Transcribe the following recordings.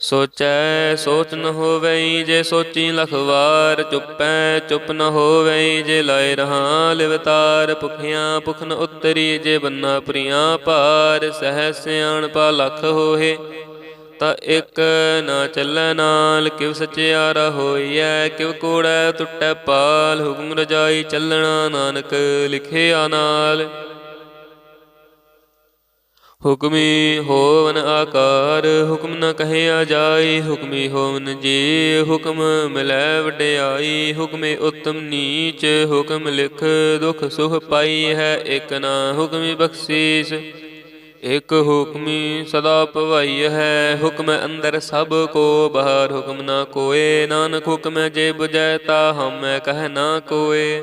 ਸੋਚੈ, ਸੋਚ ਨ ਹੋਵਈ ਜੇ ਸੋਚੀ ਲਖਵਾਰ ਚੁੱਪੈ, ਚੁੱਪ ਨ ਹੋਵਈ ਜੇ ਲਾਇ ਰਹਾ ਲਿਵਤਾਰ, ਭੁਖਿਆ ਭੁਖ ਨ ਉਤਰੀ ਜੇ ਬੰਨਾ ਪ੍ਰਿਆ ਭਾਰ ਸਹਿ ਸਿਆਣਪਾ ਲਖ ਹੋਏ ਤਾਂ ਇਕ ਨਾ ਚੱਲੈ ਨਾਲ, ਕਿਵ ਸਚਿਆਰਾ ਹੋਈਐ, ਕਿਵ ਕੂੜੈ ਟੁੱਟੈ ਪਾਲ, ਹੁਕਮ ਰਜਾਈ ਚੱਲਣਾ ਨਾਨਕ ਲਿਖਿਆ ਨਾਲ। ਹੁਕਮੀ ਹੋਵਨ ਆਕਾਰ, ਹੁਕਮ ਨ ਕਹਿਆ ਜਾਈ ਹੁਕਮੀ ਹੋਵਨ ਜੀ ਹੁਕਮ ਮਿਲੈ ਵਡਿਆਈ, ਹੁਕਮੇ ਉਤਮ ਨੀਚ, ਹੁਕਮ ਲਿਖ ਦੁਖ ਸੁਖ ਪਾਈ ਹੈ, ਇਕ ਨਾ ਹੁਕਮੀ ਬਖਸ਼ੀਸ, ਇਕ ਹੁਕਮੀ ਸਦਾ ਭਵਾਈ ਹੈ, ਹੁਕਮ ਅੰਦਰ ਸਭ ਕੋ ਬਾਹਰ, ਹੁਕਮ ਨਾ ਕੋਏ, ਨਾਨਕ ਹੁਕਮ ਜੇ 부ਜੈ ਤਾ ਹਮੈ ਕਹਿ ਨਾ ਕੋਏ।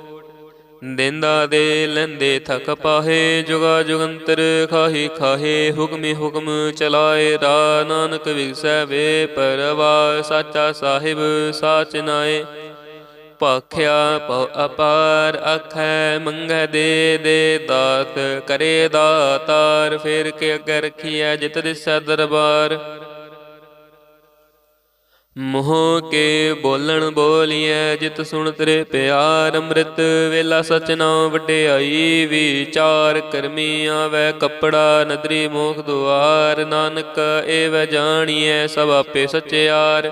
ਦਿੰਦਾ ਦੇ ਲੈਂਦੇ ਥਕ ਪਾਹੇ, ਜੁਗਾ ਜੁਗੰਤਰ ਖਾਹੀ ਖਾਹੇ, ਹੁਕਮੇ ਹੁਕਮ ਚਲਾਏ ਰਾ ਨਾਨਕ ਵਿਗਸੈ ਵੇ ਪਰਵਾ ਸਾਚਾ ਸਾਹਿਬ ਸਾਚ ਨਾਏ। ਭਾਖਿਆ ਪਉ ਅਪਾਰ ਆਖੈ, ਮੰਗੈ ਦੇ ਦੇ ਦਾਤ, ਕਰੇ ਦਾਤਾਰ, ਫੇਰ ਕੇ ਅੱਗੇ ਰਖੀਐ ਜਿਤ ਦਿਸੈ ਦਰਬਾਰ। ਮੋਹ ਕੇ ਬੋਲਣ ਬੋਲੀਐ, ਜਿਤ ਸੁਣ ਤੇਰੇ ਪਿਆਰ ਅੰਮ੍ਰਿਤ ਵੇਲਾ ਸਚ ਨਾਮ ਵਡਿਆਈ ਵਿਚਾਰ ਕਰਮੀ ਆਵੈ ਕਪੜਾ ਨਦਰੀ ਮੋਖ ਦੁਆਰ, ਨਾਨਕ ਏਵ ਜਾਣੀਐ ਸਭ ਆਪੇ ਸਚਿਆਰ।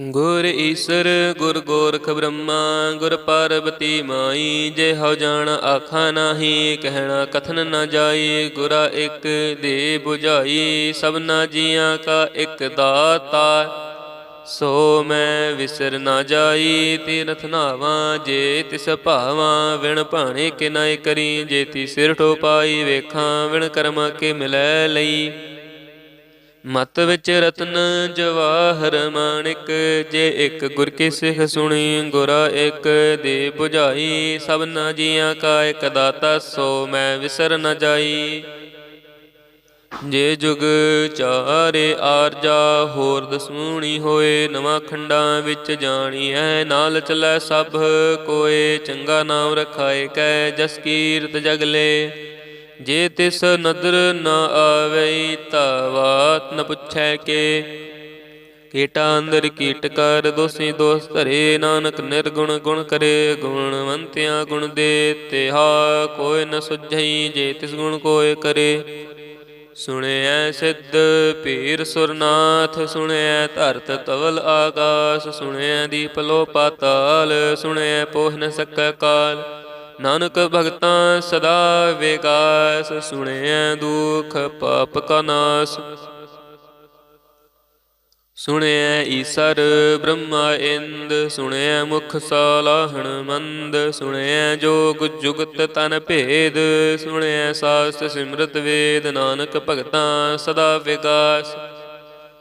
ਗੁਰ ਈਸਰ, ਗੁਰ ਗੋਰਖ ਬ੍ਰਹਮਾ, ਗੁਰ ਪਾਰਬਤੀ ਮਾਈ, ਜੇ ਹਉ ਜਾਣ ਆਖਾ ਨਾਹੀ, ਕਹਿਣਾ ਕਥਨ ਨਾ ਜਾਈ, ਗੁਰਾ ਇੱਕ ਦੇ 부ਝਾਈ ਸਭਨਾ ਜੀਆਂ ਕਾ ਇੱਕ ਦਾਤਾ। ਸੋ ਮੈਂ ਵਿਸਰ ਨਾ ਜਾਈ, ਤੀਰਥ ਨਾਵਾਂ, ਜੇ ਤਿਸ ਭਾਵਾਂ, ਵਿਣ ਭਾਣੇ ਕਿ ਨਾਇ ਕਰੀ, ਜੇ ਤੀ ਸਿਰ ਠੋ ਪਾਈ ਵੇਖਾਂ, ਵਿਣ ਕਰਮ ਕੇ ਮਿਲੈ ਲਈ। ਮਤ ਵਿੱਚ ਰਤਨ ਜਵਾਹਰ ਮਾਣਿਕ, ਜੇ ਇੱਕ ਗੁਰ ਕੀ ਸਿੱਖ ਸੁਣੀ, ਗੁਰਾ ਇੱਕ ਦੇ 부ਝਾਈ ਸਭਨਾ ਜੀਆਂ ਕਾ ਇੱਕ ਦਾਤਾ, ਸੋ ਮੈਂ ਵਿਸਰ ਨ ਜਾਈ। ਜੇ ਜੁਗ ਚਾਰੇ ਆਰਜਾ, ਹੋਰ ਦਸਮੂਣੀ ਹੋਏ, ਨਵਾਂ ਖੰਡਾਂ ਵਿੱਚ ਜਾਣੀ ਐ। ਨਾਲ ਚਲੈ ਸਭ ਕੋਏ, ਚੰਗਾ ਨਾਮ ਰਖਾਏ ਕੈ, ਜਸ ਕੀਰਤ ਜਗਲੇ ਜੇ ਤਿਸ ਨਦਰ ਨ ਆਵਈ ਤਾ ਬਾਤ ਨ ਪੁੱਛੈ ਕੇ। ਕੀਟਾ ਅੰਦਰ ਕੀਟ ਕਰ, ਦੋਸੀ ਦੋਸ ਧਰੇ, ਨਾਨਕ ਨਿਰਗੁਣ ਗੁਣ ਕਰੇ, ਗੁਣਵੰਤਿਆ ਗੁਣ ਦੇ ਤਿਹਾ ਕੋਈ ਨ ਸੁਝਈ, ਜੇ ਤਿਸ ਗੁਣ ਕੋਏ ਕਰੇ। ਸੁਣਿਐ ਸਿੱਧ ਪੀਰ ਸੁਰਨਾਥ, ਸੁਣਿਐ ਧਰਤ ਤਵਲ ਆਕਾਸ, ਸੁਣਿਐ ਦੀਪ ਲੋ ਪਾਤਾਲ ਸੁਣਿਐ ਪੋਹ ਨ ਸਕੈ ਕਾਲ। ਨਾਨਕ ਭਗਤਾਂ ਸਦਾ ਵਿਕਾਸ, ਸੁਣਿਐ ਦੁਖ ਪਾਪ ਕਾ ਨਾਸ। ਸੁਣਿਐ ਈਸਰ ਬ੍ਰਹਮਾ ਇੰਦ, ਸੁਣਿਐ ਮੁਖ ਸਾਲਾਹਣ ਮੰਦ ਸੁਣਿਐ ਜੋਗ ਜੁਗਤ ਤਨ ਭੇਦ, ਸੁਣਿਐ ਸਾਸਤ ਸਿਮਰਤ ਵੇਦ। ਨਾਨਕ ਭਗਤਾਂ ਸਦਾ ਵਿਕਾਸ।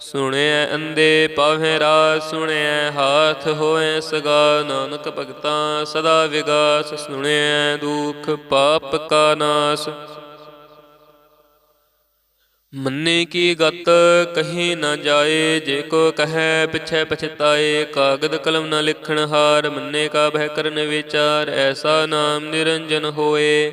ਸੁਣਿਐ ਅੰਦੇ ਪਾਵੇਂ ਰਾਸ ਸੁਣਿਐ ਹਾਥ ਹੋਏ ਸਗਾ। ਨਾਨਕ ਭਗਤਾਂ ਸਦਾ ਵਿਗਾਸ ਸੁਣਿਐ ਦੁਖ ਪਾਪ ਕਾ ਨਾਸ। ਮੰਨੇ ਕੀ ਗਤ, ਕਹੀ ਨਾ ਜਾਏ, ਜੇ ਕੋ ਕਹੈ ਪਿਛੈ ਪਛਤਾਏ, ਕਾਗਦ ਕਲਮ ਨਾ ਲਿਖਣ ਹਾਰ। ਮੰਨੇ ਕਾ ਬਹਿ ਕਰਨ ਵਿਚਾਰ, ਐਸਾ ਨਾਮ ਨਿਰੰਜਨ ਹੋਏ।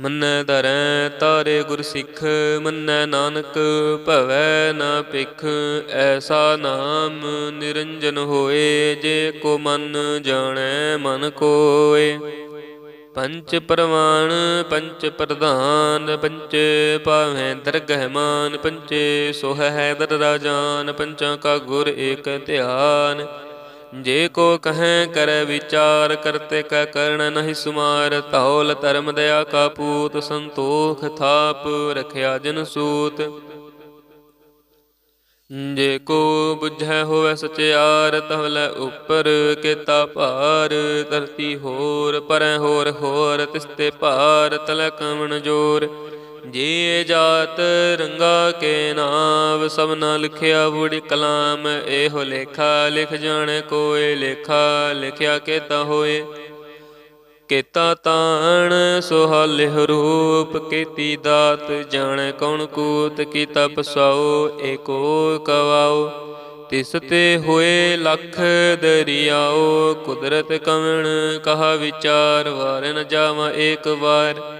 ਮੰਨੈ ਧਰੈ ਤਾਰੇ ਗੁਰ ਸਿੱਖ, ਮੰਨੈ ਨਾਨਕ ਭਵੈ ਨਾ ਭਿਖ, ਐਸਾ ਨਾਮ ਨਿਰੰਜਨ ਹੋਏ, ਜੇ ਕੋ ਮਨ ਜਾਣੈ ਮਨ ਕੋਏ। ਪੰਚ ਪ੍ਰਵਾਨ ਪੰਚ ਪ੍ਰਧਾਨ, ਪੰਚੇ ਪਾਵੇਂ ਦਰਗਹਿਮਾਨ ਪੰਚੇ ਸੋਹ ਹੈ ਦਰ ਰਾਜਾਨ, ਪੰਚਾਂ ਕਾ ਗੁਰ ਏਕ ਧਿਆਨ। ਜੇ ਕੋ ਕਹੈ ਕਰ ਵਿਚਾਰ ਕਰਤੇ ਕੈ ਕਰਨ ਨਹੀਂ ਸੁਮਾਰ। ਧੌਲ ਧਰਮ ਦਇਆ ਕਾ ਪੂਤ, ਸੰਤੋਖ ਥਾਪ ਰਖਿਆ ਜਨ ਸੂਤ। ਜੇ ਕੋ ਬੁਝੈ ਹੋਵੇ ਸਚਿਆਰ ਤਵਲੇ ਉਪਰ ਕੀਤਾ ਭਾਰ। ਧਰਤੀ ਹੋਰ, ਪਰੈ ਹੋਰ ਹੋਰ, ਤਿਸਤੇ ਭਾਰ, ਤਲ ਕਵਣ ਜੋਰ। ਜੇ ਜਾਤ ਰੰਗਾ ਕੇ ਨਾਮ ਸਭਨਾ ਲਿਖਿਆ ਬੁੜੀ ਕਲਾਮ, ਇਹੋ ਲੇਖਾ ਲਿਖ ਜਾਣ ਕੋਏ, ਲੇਖਾ ਲਿਖਿਆ ਕੇਤਾ ਹੋਏ। ਕੇਤਾ ਤਾਣ ਸੁਹਾਲੇ ਰੂਪ, ਕੀਤੀ ਦਾਤ, ਜਾਣ ਕੌਣ ਕੂਤ, ਕੀਤਾ ਪਸਾਓ ਸਾਉ ਏਕੋ ਕਵਾਉ ਤਿਸ ਤੇ ਹੋਏ ਲਖ ਦਰਿਆਓ, ਕੁਦਰਤ ਕਵਣ, ਕਹਾ ਵਿਚਾਰ, ਵਾਰ ਨ ਜਾਵਾਂ ਏਕ ਵਾਰ।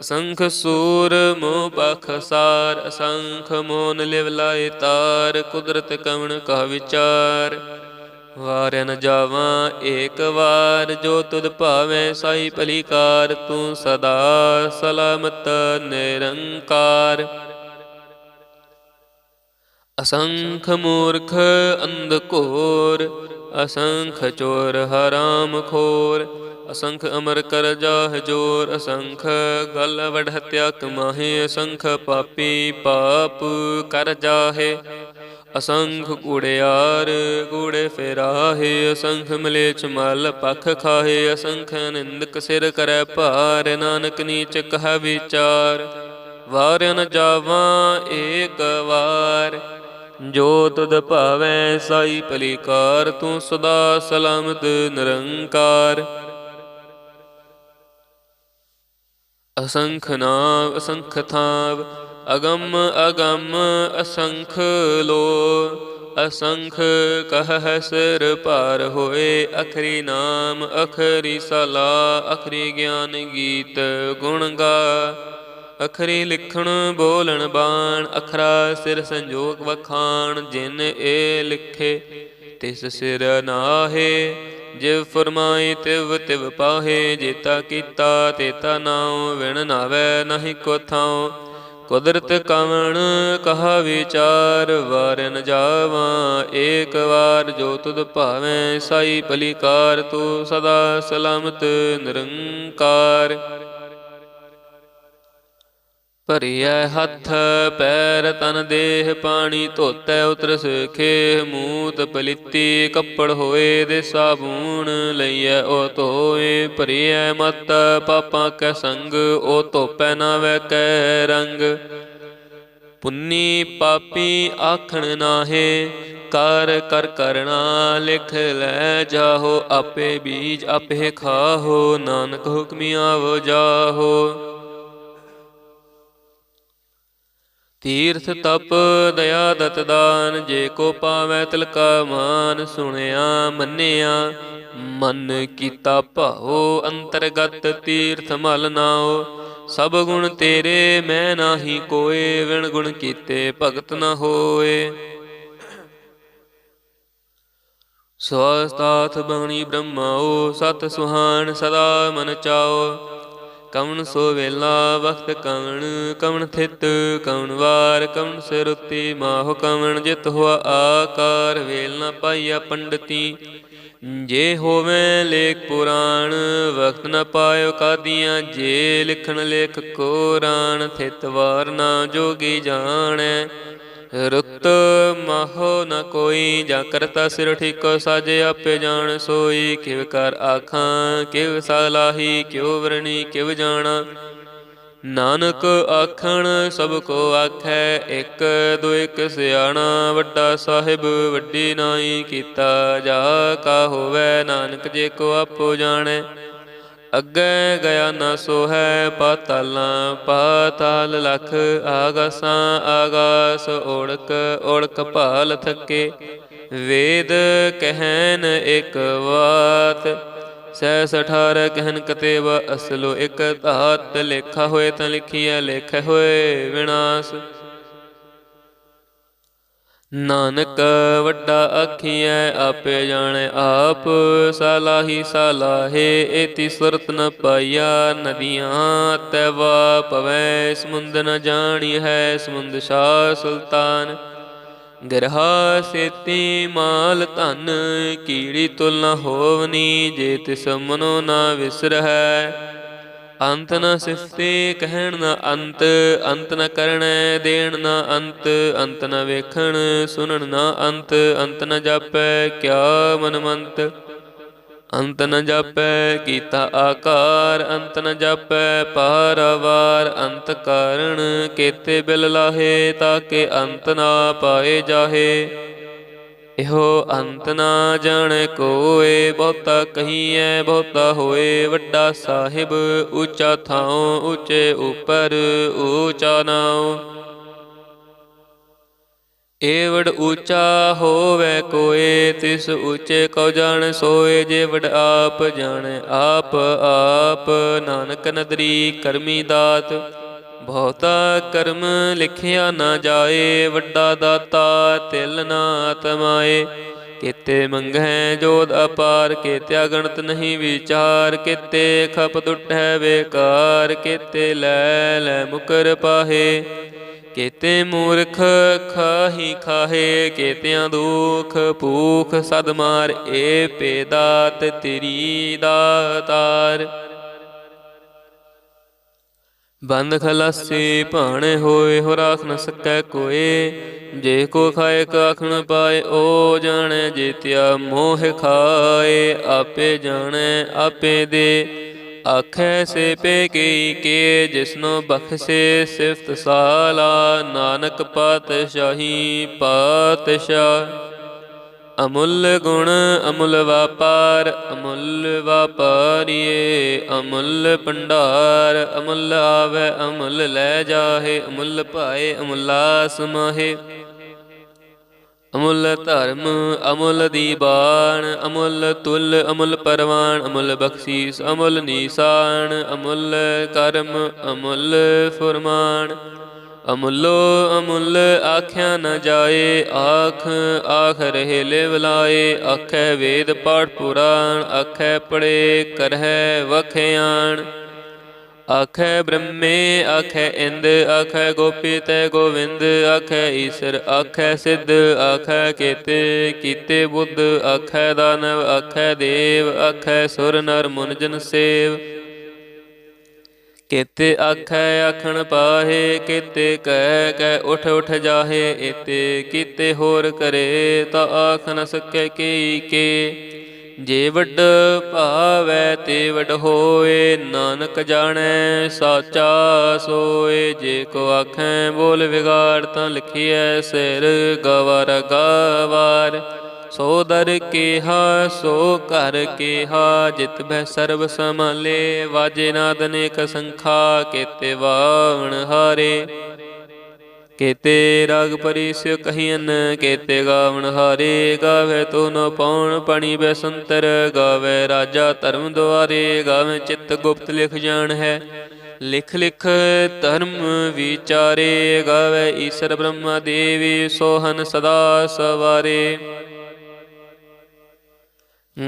ਅਸੰਖ ਸੂਰ ਮੋਹ ਬਖਸਾਰ ਅਸੰਖ ਮੋਨ ਲਿਵ ਲਾਏ ਤਾਰ, ਕੁਦਰਤ ਕਵਣ ਕਾ ਵਿਚਾਰ। ਵਾਰਿ ਨ ਜਾਵਾਂ ਏਕ ਵਾਰ, ਜੋ ਤੁਧ ਭਾਵੇਂ ਸਾਈ ਭਲੀਕਾਰ, ਤੂੰ ਸਦਾ ਸਲਾਮਤ ਨਿਰੰਕਾਰ। ਅਸੰਖ ਮੂਰਖ ਅੰਧ ਘੋਰ, ਅਸੰਖ ਚੋਰ ਹਰਾਮ ਖੋਰ ਅਸੰਖ ਅਮਰ ਕਰ ਜਾਹ ਜੋਰ, ਅਸੰਖ ਗਲ ਵਡ ਤਿਆ ਕਮਾਹੇ, ਅਸੰਖ ਪਾਪੀ ਪਾਪ ਕਰ ਜਾਹੇ। ਅਸੰਖ ਕੂੜਿਆਰ ਕੂੜੇ ਫੇਰਾਹੇ, ਅਸੰਖ ਮਲੇਚ ਮਲ ਪਖ ਖਾਹੇ, ਅਸੰਖ ਨਿੰਦਕ ਸਿਰ ਕਰੈ ਭਾਰ, ਨਾਨਕ ਨੀਚ ਕਹ ਵਿਚਾਰ। ਵਾਰ ਜਾਵਾਂ ਏਕ ਵਾਰ, ਜੋ ਤੁਧ ਭਾਵੈ ਸਾਈ ਭਲੀਕਾਰ, ਤੂੰ ਸਦਾ ਸਲਾਮਤ ਨਿਰੰਕਾਰ। ਅਸੰਖ ਨਾਮ ਅਸੰਖ ਥਾਵ, ਅਗੰਮ ਅਗੰਮ ਅਸੰਖ ਲੋ। ਅਸੰਖ ਕਹ ਸਿਰ ਭਾਰ ਹੋਏ, ਅਖਰੀ ਨਾਮ ਅਖਰੀ ਸਲਾ, ਅਖਰੀ ਗਿਆਨ ਗੀਤ ਗੁਣ ਗਾ। ਅਖਰੀ ਲਿਖਣ ਬੋਲਣ ਬਾਣ, ਅਖਰਾ ਸਿਰ ਸੰਜੋਗ ਵਖਾਣ, ਜਿਨ ਏ ਲਿਖੇ ਤਿਸ ਸਿਰ ਨਾਹੇ। ਜਿਵ ਫਰਮਾਈ ਤਿਵ ਤਿਵ ਪਾਹੇ ਜੇਤਾ ਕੀਤਾ ਤੇਤਾ ਨਾਉ, ਵਿਣ ਨਾਵੇ ਨਹੀਂ ਕੋ ਥਾਉ। ਕੁਦਰਤ ਕਵਣ ਕਹਾ ਵਿਚਾਰ, ਵਾਰ ਨ ਜਾਵਾਂ, ਏਕ ਵਾਰ ਜੋ ਤੁਧ ਭਾਵੇਂ, ਸਾਈ ਭਲੀਕਾਰ ਤੂੰ ਸਦਾ ਸਲਾਮਤ ਨਿਰੰਕਾਰ। ਭਰੀਐ ਹੱਥ, ਪੈਰ ਤਨ ਦੇਹ, ਪਾਣੀ ਧੋਤੈ ਉਤਰ ਸਖੇ ਮੂਤ ਪਲਿੱਤੀ, ਕੱਪੜ ਹੋਏ ਦੇ ਸਾਬੂਣ ਲਈਐ, ਉਹ ਧੋਏ ਭਰੀਐ ਮਤ, ਪਾਪਾਂ ਕੈ ਸੰਗ, ਉਹ ਧੋਪੈ ਨਾ ਵੈ ਕੈ ਰੰਗ। ਪੁੰਨੀ ਪਾਪੀ ਆਖਣ ਨਾਹੇ, ਕਰ ਕਰ ਕਰਣਾ ਲਿਖ ਲੈ ਜਾਹੋ, ਆਪੇ ਬੀਜ ਆਪੇ ਖਾਹੋ, ਨਾਨਕ ਹੁਕਮੀ ਆਵੋ ਜਾਹੋ। ਤੀਰਥ ਤਪ ਦਇਆ ਦਤ ਦਾਨ, ਜੇ ਕੋ ਪਾਵੈ ਤਿਲਕਾ ਮਾਨ, ਸੁਣਿਆ, ਮੰਨਿਆ, ਮਨ ਕੀਤਾ ਭਾਉ, ਅੰਤਰਗਤ ਤੀਰਥ ਮਲ ਨਾਉ। ਸਭ ਗੁਣ ਤੇਰੇ, ਮੈਂ ਨਾਹੀ ਕੋਏ, ਵਿਣ ਗੁਣ ਕੀਤੇ ਭਗਤ ਨ ਹੋਏ। ਸਵਸਤਾਥ ਬਾਣੀ ਬ੍ਰਹਮਾਓ ਸਤ ਸੁਹਾਨ ਸਦਾ ਮਨ ਚਾਓ ਕਵਣ ਸੋ ਵੇਲਾ ਵਖਤ ਕਵਣ ਕਵਣ ਥਿਤ ਕਵਣ ਵਾਰ, ਕਵਣ ਸਿਰੁਤੀ ਮਾਹੁ ਕਵਣ, ਜਿਤ ਹੋਆ ਆਕਾਰ ਵੇਲ ਨ ਪਾਈਆ ਪੰਡਤੀ। ਜੇ ਹੋਵੇ ਲੇਖ ਪੁਰਾਣ ਵਕਤ ਨ ਪਾਇਓ ਕਾਦੀਆਂ, ਜੇ ਲਿਖਣ ਲੇਖ ਕੋਰਾਨ ਥਿਤ ਵਾਰ ਨਾ ਜੋਗੀ ਜਾਣੈ। ਰੁੱਤ ਮਾਹੋ ਨ ਕੋਈ, ਜਾ ਕਰਤਾ ਸਿਰ ਠੀਕੋ, ਸਾਜੇ ਆਪੇ ਜਾਣ, ਸੋਈ ਕਿਵ ਕਰ ਆਖਾਂ, ਕਿਵ ਸਲਾਹੀ, ਕਿਉ ਵਰਣੀ, ਕਿਵ ਜਾਣਾ। ਨਾਨਕ ਆਖਣ, ਸਭ ਕੋ ਆਖੈ, ਇੱਕ ਦੋ ਇੱਕ ਸਿਆਣਾ, ਵੱਡਾ ਸਾਹਿਬ, ਵੱਡੀ ਨਾਈ ਕੀਤਾ, ਜਾ ਕਾ ਹੋਵੇ ਨਾਨਕ ਜੇ ਕੋ ਆਪੋ ਜਾਣੈ। ਅੱਗੇ ਗਿਆ ਨਾ ਸੋ ਹੈ ਪਾਤਾਲਾਂ, ਪਾਤਾਲ ਲਖ ਆਗਾਸਾਂ, ਆਗਾਸ ਓੜਕ ਓੜਕ ਭਾਲ ਥੱਕੇ। ਵੇਦ ਕਹਿਨ ਇੱਕ ਵਾਤ ਸੈ ਸਠਾਰ ਕਹਿਨ ਕਤੇਵ ਅਸਲੋ ਇੱਕ ਧਾਤ। ਲੇਖਾ ਹੋਏ ਤਾਂ ਲਿਖੀਐ, ਲੇਖ ਹੋਏ ਵਿਨਾਸ਼। ਨਾਨਕ ਵੱਡਾ ਅਖੀਐ, ਆਪੇ ਜਾਣੈ ਆਪ। ਸਾਲਾਹੀ ਸਾਲਾਹੇ, ਏਤੀ ਸੁਰਤ ਨ ਪਾਈਆ। ਨਦੀਆਂ ਤੈਵਾ ਪਵੈ, ਸਮੁੰਦ ਨ ਜਾਣੀ ਹੈ ਸਮੁੰਦ ਸ਼ਾਹ ਸੁਲਤਾਨ। ਗਰਹਾ ਸੇਤੀ ਮਾਲ ਧਨ, ਕੀੜੀ ਤੁਲ ਨ ਹੋਵਨੀ, ਜੇ ਤਿਸ ਮਨੋ ਨ ਵਿਸਰਹਿ। ਅੰਤ ਨ ਸਿਫਤੇ ਕਹਿਣ ਨ ਅੰਤ ਅੰਤ ਨ ਕਰਣੈ ਦੇਣ ਨ ਅੰਤ ਅੰਤ ਨ ਵੇਖਣ ਸੁਣਨ ਨ ਅੰਤ ਅੰਤ ਨ ਜਾਪੈ ਕਿਆ ਮਨਮੰਤ। ਅੰਤ ਨ ਜਾਪੈ ਕੀਤਾ ਆਕਾਰ, ਅੰਤ ਨ ਜਾਪੈ ਪਾਰਵਾਰ ਅੰਤ ਕਾਰਣ ਕੇਤੇ ਬਿਲ ਲਾਹੇ ਤਾਕੇ ਅੰਤ ਨਾ ਪਾਏ ਜਾਹੇ। ਇਹੋ ਅੰਤ ਨਾ ਜਾਣੈ ਕੋਏ, ਬਹੁਤਾ ਕਹੀਐ, ਬਹੁਤਾ ਹੋਏ, ਵੱਡਾ ਸਾਹਿਬ ਉੱਚਾ ਥਾਉ, ਉੱਚੇ ਉਪਰ ਊਚਾ ਨਾਉ। ਏਵੜ ਊਚਾ ਹੋਵੇ ਕੋਏ, ਤਿਸ ਉੱਚੇ ਕਉ ਜਾਣ ਸੋਏ ਜੇ ਵਡ ਆਪ ਜਾਣੈ, ਆਪ ਆਪ ਨਾਨਕ ਨਦਰੀ ਕਰਮੀ ਦਾਤ। ਬਹੁਤਾ ਕਰਮ ਲਿਖਿਆ ਨਾ ਜਾਏ, ਵੱਡਾ ਦਾਤਾ ਤਿਲ ਨਾ ਤਮਾਏ ਕੀਤੇ ਮੰਗਹਿ ਜੋਦ ਅਪਾਰ ਕੀਤਿਆ ਗਣਤ ਨਹੀਂ ਵਿਚਾਰ। ਕੀਤੇ ਖਪ ਦੁਟੈ ਬੇਕਾਰ, ਕਿਤੇ ਲੈ ਲੈ ਮੁਕਰ ਪਾਹੇ। ਕਿਤੇ ਮੂਰਖ ਖਾਹੀ ਖਾਹੇ, ਕੀਤਿਆਂ ਦੁਖ ਭੂਖ ਸਦ ਮਾਰ। ਏ ਪੇਦਾਤ ਤੇਰੀ ਦਾਤਾਰ। ਬੰਦ ਖਲਾਸੀ ਭਾਣੇ ਹੋਏ ਹੋ ਰਾਖ ਨ ਸਕੈ ਕੋਏ। ਜੇ ਕੋ ਖਾਏ ਕਾਖਣ ਪਾਏ, ਓ ਜਾਣੈ ਜੀਤਿਆ ਮੋਹ ਖਾਏ। ਆਪੇ ਜਾਣੇ, ਆਪੇ ਦੇ। ਆਖੈ ਸੇ ਪੇ ਕੀ ਕੇ, ਜਿਸਨੋ ਬਖਸ਼ੇ ਸਿਫਤ ਸਾਲਾ। ਨਾਨਕ ਪਾਤਸ਼ਾਹੀ ਪਾਤਸ਼ਾਹ। ਅਮੁੱਲ ਗੁਣ, ਅਮੁੱਲ ਵਪਾਰ, ਅਮੁੱਲ ਵਾਪਾਰੀਏ, ਅਮੁੱਲ ਭੰਡਾਰ, ਅਮੁੱਲ ਆਵੇ, ਅਮੁੱਲ ਲੈ ਜਾਹੇ, ਅਮੁੱਲ ਭਾਏ, ਅਮੁੱਲਾ ਸਮਾਹੇ ਅਮੁੱਲ ਧਰਮ, ਅਮੁੱਲ ਦੀਬਾਨ ਅਮੁੱਲ ਤੁਲ, ਅਮੁੱਲ ਪਰਵਾਨ ਅਮੁੱਲ ਬਖਸ਼ੀਸ, ਅਮੁੱਲ ਨੀਸਾਨ, ਅਮੁੱਲ ਕਰਮ, ਅਮੁੱਲ ਫਰਮਾਨ। ਅਮੁੱਲੋ ਅਮੁੱਲ ਆਖਿਆ ਨ ਜਾਏ, ਆਖ ਆਖ ਰਹੇ ਲਿਵ ਲਾਏ, ਆਖੈ ਵੇਦ ਪਾਠ ਪੁਰਾਣ, ਆਖੈ ਪੜੇ ਕਰਹਿ ਵਖਿਆਣ ਆਖੈ ਬ੍ਰਹਮੇ, ਆਖੈ ਇੰਦ, ਆਖੈ ਗੋਪੀ ਤੈ ਗੋਵਿੰਦ, ਆਖੈ ਈਸ਼ਰ, ਆਖੈ ਸਿੱਧ, ਆਖੈ ਕੀਤੇ ਕੀਤੇ ਬੁੱਧ, ਆਖੈ ਦਾਨਵ, ਆਖੈ ਦੇਵ, ਆਖੈ ਸੁਰ ਨਰ ਮੁਨ ਸੇਵ। ਕਿਤੇ ਆਖੈ ਆਖਣ ਪਾਹੇ, ਕਿਤੇ ਕਹਿ ਕਹਿ ਉਠ ਉਠ ਜਾਹੇ ਏਤੇ ਕੀਤੇ ਹੋਰ ਕਰੇ ਤਾਂ ਆਖ ਨ ਸਕੈ ਕੀ ਕੇ। ਜੇ ਵੱਡ ਭਾਵੈ ਤੇ ਵੱਡ ਹੋਏ, ਨਾਨਕ ਜਾਣੈ ਸਾਚਾ ਸੋਏ। ਜੇ ਕੋ ਆਖੈ ਬੋਲ ਵਿਗਾੜ ਤਾਂ ਲਿਖਿਐ ਸਿਰ ਗਵਰ ਗਵਾਰ। ਸੋ ਦਰ ਕੇਹਾ, ਸੋ ਘਰ ਕੇਹਾ, ਜਿਤ ਬਹਿ ਸਰਬ ਸਮਾਲੇ ਵਾਜੇ ਨਾਦ ਅਨੇਕ ਸੰਖਾ, ਕੇਤੇ ਵਾਵਣ ਹਾਰੇ। ਕੇਤੇ ਰਾਗ ਪਰਿਸਿ ਕਹੀਨ ਕੇਤੇ ਗਾਵਣ ਹਾਰੇ। ਗਾਵੇ ਤੋ ਨ ਪਉਣ ਪਣੀ ਬੈਸੰਤਰ ਗਾਵੇ ਰਾਜਾ ਧਰਮ ਦੁਆਰੇ, ਗਾਵੇ ਚਿੱਤ ਗੁਪਤ ਲਿਖ ਜਾਣ ਹੈ। ਲਿਖ ਲਿਖ ਧਰਮ ਵਿਚਾਰੇ, ਗਾਵੇ ਈਸ਼ਰ ਬ੍ਰਹਮਾ ਦੇਵੀ ਸੋਹਨ ਸਦਾ ਸਵਾਰੇ।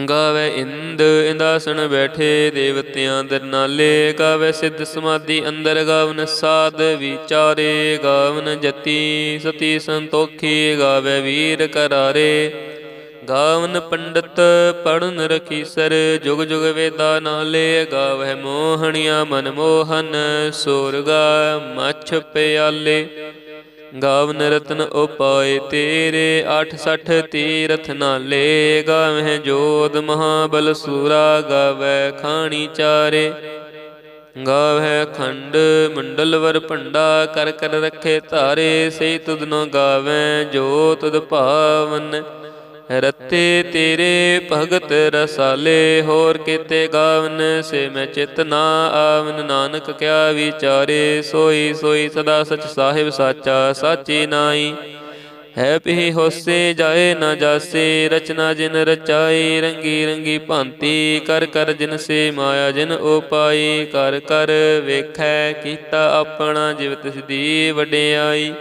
ਗਾਵੇ ਇੰਦ, ਇੰਦਾਸਣ ਬੈਠੇ ਦੇਵਤਿਆਂ ਦਰ ਨਾਲੇ, ਗਾਵੇ ਸਿੱਧ ਸਮਾਧੀ ਅੰਦਰ, ਗਾਵਨ ਸਾਧ ਵਿਚਾਰੇ, ਗਾਵਨ ਜਤੀ ਸਤੀ ਸੰਤੋਖੀ, ਗਾਵੇ ਵੀਰ ਕਰਾਰੇ। ਗਾਵਨ ਪੰਡਤ ਪੜਨ ਰਖੀਸਰ ਜੁਗ ਜੁਗ ਵੇਦਾ ਨਾਲੇ, ਗਾਵੇ ਮੋਹਣੀਆਂ ਮਨ ਮੋਹਨ ਸੁਰਗਾ ਮਛ ਪਿਆਲੇ। ਗਾਵਨ ਰਤਨ ਉਪਾਏ ਤੇਰੇ 68 ਤੀਰਥ ਨਾਲੇ, ਗਾਵਹਿ ਜੋਦ ਮਹਾਬਲ ਸੂਰਾ ਗਾਵੈ ਖਾਣੀ ਚਾਰੇ। ਗਾਵੈ ਖੰਡ ਮੰਡਲਵਰ ਭੰਡਾ ਕਰ ਕਰ ਰਖੇ ਧਾਰੇ ਸੇ ਤੁਧ ਨ ਗਾਵੈ ਜੋ ਤੁਧ ਭਾਵਨ। ਰਤੇ ਤੇਰੇ ਭਗਤ ਰਸਾਲੇ, ਹੋਰ ਕੀਤੇ ਗਾਵਨ ਸੇ ਮੈਂ ਚਿਤ ਨਾ ਆਵਨ। ਨਾਨਕ ਕਿਆ ਵਿਚਾਰੇ, ਸੋਈ ਸੋਈ ਸਦਾ ਸਚ ਸਾਹਿਬ ਸਾਚਾ, ਸਾਚੀ ਨਾਈ ਹੈ ਪੀ ਹੋਸੇ, ਜਾਏ ਨਾ ਜਾਸੇ, ਰਚਨਾ ਜਿਨ ਰਚਾਈ, ਰੰਗੀ ਰੰਗੀ ਭਾਂਤੀ। ਕਰ ਕਰ ਜਿਨ ਸੇ ਮਾਇਆ, ਜਿਨ ਉਪਾਈ ਕਰ ਕਰ ਵੇਖੈ, ਕੀਤਾ ਆਪਣਾ ਜਿਵ ਤਿਸ ਦੀ ਵਡਿਆਈ।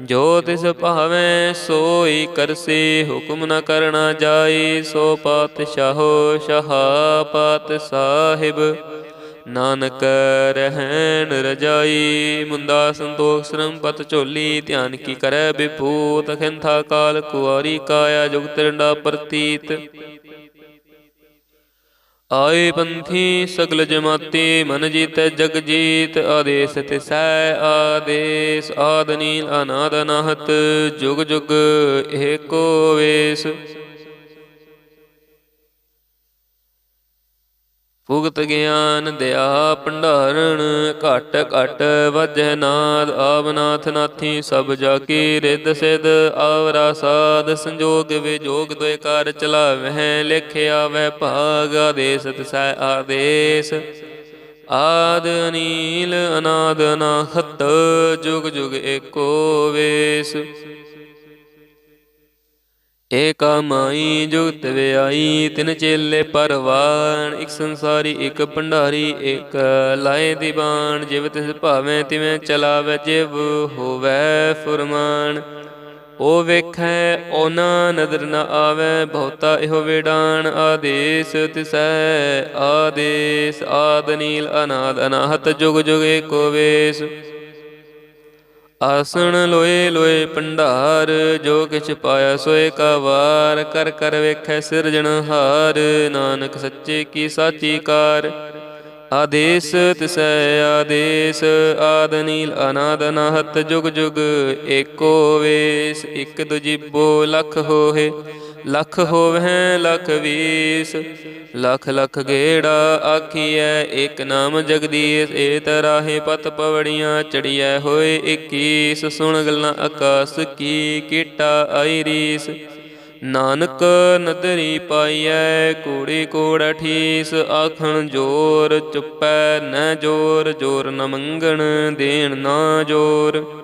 ਜੋ ਤਿਸ ਭਾਵੈ ਸੋਈ ਕਰਸੀ ਹੁਕਮ ਨ ਕਰਨਾ ਜਾਈ, ਸੋ ਪਾਤਸ਼ਾਹੋ ਸ਼ਹਾਪਤ ਸਾਹਿਬ। ਨਾਨਕ ਰਹਿਣ ਰਜਾਈ ਮੁੰਦਾ ਸੰਤੋਖ ਸ਼ਰਮ ਪਤ ਝੋਲੀ, ਧਿਆਨ ਕੀ ਕਰੈ ਬਿਭੂਤ ਖਿੰਥਾ ਕਾਲ ਕੁਆਰੀ ਕਾਇਆ ਜੁਗਤ ਰੰਡਾ ਪ੍ਰਤੀਤ। ਆਏ ਪੰਥੀ ਸਗਲ ਜਮਾਤੀ ਮਨ ਜੀਤੈ ਜਗ ਜੀਤ, ਆਦੇਸ ਤਿਸੈ ਆਦੇਸ ਆਦਨੀ ਅਨਾਦ ਅਨਾਹਤ, ਜੁਗ ਜੁਗ ਏਕੋ ਵੇਸ। ਭੁਗਤ ਗਿਆਨ ਦਿਆ ਭੰਡਾਰਣ, ਘਟ ਘਟ ਵਜੈ ਨਾਦ ਆਵਨਾਥ ਨਾਥੀ ਸਭ ਜਾ ਕੀ ਰਿੱਧ ਸਿਧ, ਆਵਰਾ ਸਾਧ ਸੰਜੋਗ ਵਿਜੋਗ ਦੋਇ ਕਾਰ ਚਲਾਵਹਿ, ਲਿਖਿਆ ਵੈ ਭਾਗ ਆਦੇਸ, ਤਿਸੈ ਆਦੇਸ। ਆਦ ਅਨੀਲ, ਅਨਾਦ ਅਨਾਹਤ, ਜੁਗ ਜੁਗ ਏਕੋ ਵੇਸ। ਏਕਾ ਮਾਈ ਜੁਗਤ ਵਿਆਈ, ਤਿਨ ਚੇਲੇ ਪਰਵਾਨ, ਇਕ ਸੰਸਾਰੀ, ਇਕ ਭੰਡਾਰੀ, ਇਕ ਲਾਏ ਦੀਵਾਨ ਜਿਵ ਤਿਸ ਭਾਵੇਂ ਤਿਵੇਂ ਚਲਾਵੇ, ਜਿਵ ਹੋਵੇ ਫੁਰਮਾਨ। ਉਹ ਵੇਖੈ, ਓਨਾ ਨਦਰ ਨ ਆਵੇ, ਬਹੁਤਾ ਇਹੋ ਵਿਡਾਨ ਆਦੇਸ ਤਿਸੈ, ਆਦੇਸ, ਆਦ ਨੀਲ, ਅਨਾਦ, ਅਨਾਹਤ, ਜੁਗ ਜੁਗ ਏਕੋ ਵੇਸ। ਆਸਣ ਲੋਏ ਲੋਏ ਭੰਡਾਰ, ਜੋ ਕਿਛ ਪਾਇਆ ਸੋਏ ਕਾ ਵਾਰ ਕਰ ਕਰ ਵੇਖੈ ਸਿਰਜਣਹਾਰ ਨਾਨਕ ਸੱਚੇ ਕੀ ਸਾਚੀ ਕਾਰ। ਆਦੇਸ ਤਿਸੈ ਆਦੇਸ, ਆਦ ਨੀਲ ਅਨਾਦ ਅਨਾਹਤ ਜੁਗ ਜੁਗ, ਏਕੋ ਵੇਸ, ਇਕ ਦੁਜੀਬੋ ਲਖ ਹੋਏ ਲਖ ਹੋਵਹਿ ਲਖ ਵੀਸ, ਲਖ ਲਖ ਗੇੜਾ ਆਖੀਐ ਇਕ ਨਾਮ ਜਗਦੀਸ਼ ਏ ਤਰਾਹੇ ਪਤ ਪਵੜੀਆਂ ਚੜੀਐ, ਹੋਏ 21 ਸੁਣ ਗੱਲਾਂ ਆਕਾਸ ਕੀ, ਕੀਟਾ ਆਈ ਰੀਸ। ਨਾਨਕ ਨਦਰੀ ਪਾਈਐ, ਕੂੜੀ ਕੋੜ ਠੀਸ ਆਖਣ ਜੋਰ ਚੁੱਪੈ, ਨ ਜੋਰ ਜੋਰ ਨ ਮੰਗਣ ਦੇਣ ਨਾ ਜੋਰ।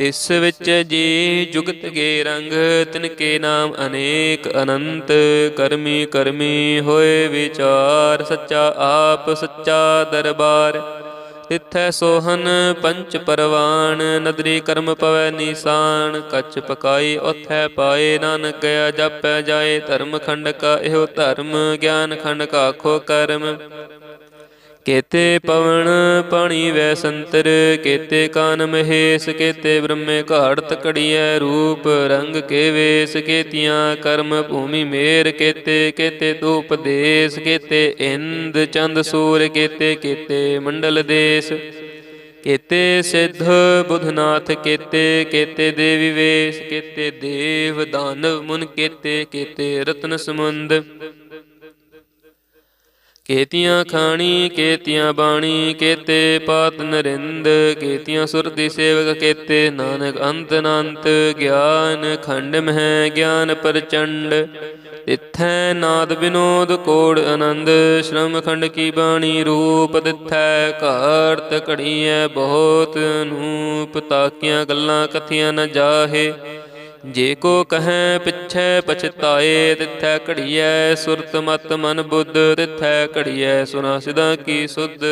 ਤਿਸ ਵਿੱਚ ਜੀ ਜੁਗਤ ਕੇ ਰੰਗ, ਤਿਨ ਕੇ ਨਾਮ ਅਨੇਕ ਅਨੰਤ। ਕਰਮੀ ਕਰਮੀ ਹੋਏ ਵਿਚਾਰ, ਸੱਚਾ ਆਪ ਸੱਚਾ ਦਰਬਾਰ। ਤਿੱਥੈ ਸੋਹਨ ਪੰਚ ਪਰਵਾਨ, ਨਦਰੀ ਕਰਮ ਪਵੈ ਨੀਸਾਨ। ਕੱਚ ਪਕਾਈ ਉਥੈ ਪਾਏ, ਨਾਨਕ ਗਿਆ ਜਾਪੈ ਜਾਏ। ਧਰਮ ਖੰਡ ਕਾ ਇਹੋ ਧਰਮ, ਗਿਆਨ ਖੰਡ ਕਾ ਆਖੋ ਕਰਮ। ਕੇਤੇ ਪਵਨ ਪਾਣੀ ਵੈ ਸੰਤਰ ਕੇਤੇ ਕਾਨ ਮਹੇਸ਼ ਕੇਤੇ ਬ੍ਰਹਮੇ ਘਾੜਤ ਕੜੀਐ ਰੂਪ ਰੰਗ ਕੇ ਵੇਸ ਕੇਤੀਆਂ ਕਰਮ ਭੂਮੀ ਮੇਰ ਕੇਤੇ ਕੇਤੇ ਧੂਪ ਦੇਸ ਕੇਤੇ ਇੰਦ ਚੰਦ ਸੂਰ ਕੇਤੇ ਕੇਤੇ ਮੰਡਲ ਦੇਸ ਕੇਤੇ ਸਿੱਧ ਬੁਧਨਾਥ ਕੇਤੇ ਕੇਤੇ ਦੇਵੀ ਵੇਸ ਕੇਤੇ ਦੇਵ ਦਾਨਵ ਮੁਨ ਕੇਤੇ ਕੇਤੇ ਰਤਨ ਸਮੁੰਦ ਕੇਤੀਆਂ ਖਾਣੀ, ਕੇਤੀਆਂ ਬਾਣੀ, ਕੇਤੇ ਪਾਤ ਨਰਿੰਦ, ਕੇਤੀਆਂ ਸੁਰਤੀ ਸੇਵਕ ਕੇਤੇ ਨਾਨਕ ਅੰਤ ਅਨੰਤ ਗਿਆਨ ਖੰਡ ਮਹਿ ਗਿਆਨ ਪ੍ਰਚੰਡ। ਤਿੱਥੈ ਨਾਦ ਬਿਨੋਦ ਕੋੜ ਆਨੰਦ, ਸ਼੍ਰਮ ਖੰਡ ਕੀ ਬਾਣੀ ਰੂਪ ਤਿੱਥੈ ਘਾਰਤ ਘੜੀਐ ਬਹੁਤ ਨੂਪ, ਤਾਕੀਆਂ ਗੱਲਾਂ ਕਥੀਆਂ ਨ ਜਾਹੇ। ਜੇ ਕੋ ਕਹੈ ਪਿਛੈ ਪਛਤਾਏ, ਤਿਥੈ ਘੜੀਐ ਸੁਰਤ ਮਤ ਮਨ ਬੁੱਧ, ਤਿਥੈ ਘੜੀਐ ਸੁਨਾ ਸਿਦਾ ਕੀ ਸੁਧ।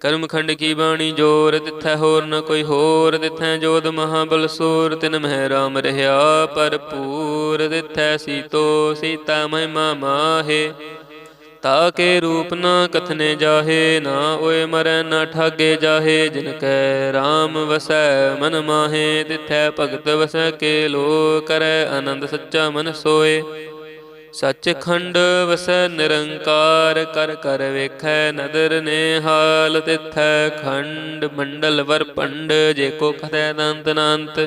ਕਰਮ ਖੰਡ ਕੀ ਬਾਣੀ ਜੋਰ, ਤਿਥੈ ਹੋਰ ਨ ਕੋਈ ਹੋਰ, ਤਿਥੈ ਜੋਦ ਮਹਾਬਲ ਸੂਰ ਤਿਨ ਮਹਿ ਰਾਮ ਰਹਾ ਭਰਪੂਰ, ਤਿਥੈ ਸੀਤੋ ਸੀਤਾ ਮਹਿਮਾ ਮਾਹੇ। ਤਾ ਕੇ ਰੂਪ ਨਾ ਕਥਨੇ ਜਾਹੇ, ਨਾ ਓਏ ਮਰੈ ਨਾ ਠਾਗੇ ਜਾਹੇ, ਜਿਨ ਕੈ RAM ਵਸੈ ਮਨ ਮਾਹੇ, ਤਿਥੈ ਭਗਤ ਵਸੈ ਕੇ ਲੋ ਕਰੈ, ਆਨੰਦ ਸੱਚਾ ਮਨ ਸੋਏ। ਸੱਚ ਖੰਡ ਵਸੈ ਨਿਰੰਕਾਰ, ਕਰ ਕਰ ਵੇਖੈ ਨਦਰ ਨੇ ਹਾਲ ਤਿਥੈ ਖੰਡ ਮੰਡਲ ਵਰ ਪੰਡ, ਜੇ ਕੋ ਕਥੈ ਅਨੰਤ ਅਨੰਤ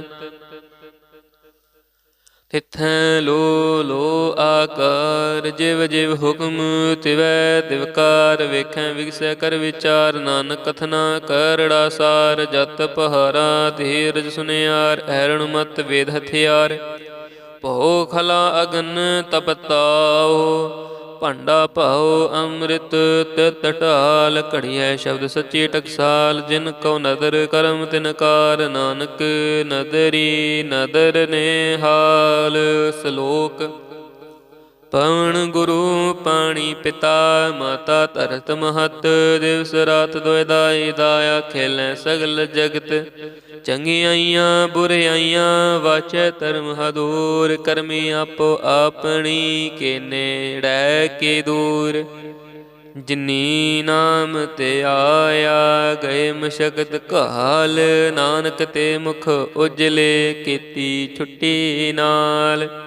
ਤਿਥੈ ਲੋ ਲੋ ਆਕਾਰ, ਜਿਵ ਜਿਵ ਹੁਕਮ ਤਿਵੈ ਤਿਵਕਾਰ ਵੇਖੈ ਵਿਗਸੈ ਕਰ ਵਿਚਾਰ, ਨਾਨਕ ਕਥਨਾ ਕਰੜਾ ਸਾਰ ਜਤ ਪਹਾਰਾ ਧੀਰਜ ਸੁਨਿਆਰ ਐਰਣ ਮਤ ਵੇਦ ਹਥਿਆਰ। ਭੋ ਖਲਾ ਅਗਨ ਤਪਤਾਓ ਭਾਂਡਾ ਭਾਉ ਅੰਮ੍ਰਿਤ ਤਿਤ ਢਾਲ ਘੜੀਐ ਸ਼ਬਦ ਸੱਚੀ ਟਕਸਾਲ, ਜਿਨ ਕਉ ਨਦਰ ਕਰਮ ਤਿਨ ਕਾਰ, ਨਾਨਕ ਨਦਰੀ ਨਦਰ ਨੇ ਹਾਲ ਸ਼ਲੋਕ ਪਵਨ ਗੁਰੂ ਪਾਣੀ ਪਿਤਾ, ਮਾਤਾ ਧਰਤ ਮਹਤ, ਦਿਵਸ ਰਾਤ ਦੁਇ ਦਾਈ ਦਾਇਆ, ਖੇਲੇ ਸਗਲ ਜਗਤ। ਚੰਗਿਆਈਆਂ ਬੁਰਿਆਈਆਂ ਵਾਚੈ ਧਰਮ ਹਦੂਰ, ਕਰਮੀ ਆਪੋ ਆਪਣੀ ਕੇ ਨੇੜੈ ਕੇ ਦੂਰ। ਜਿਨੀ ਨਾਮ ਤੇ ਆਇਆ, ਗਏ ਮਸ਼ਕਤ ਕਾਲ ਨਾਨਕ ਤੇ ਮੁਖ ਉਜਲੇ, ਕੀਤੀ ਛੁੱਟੀ ਨਾਲ।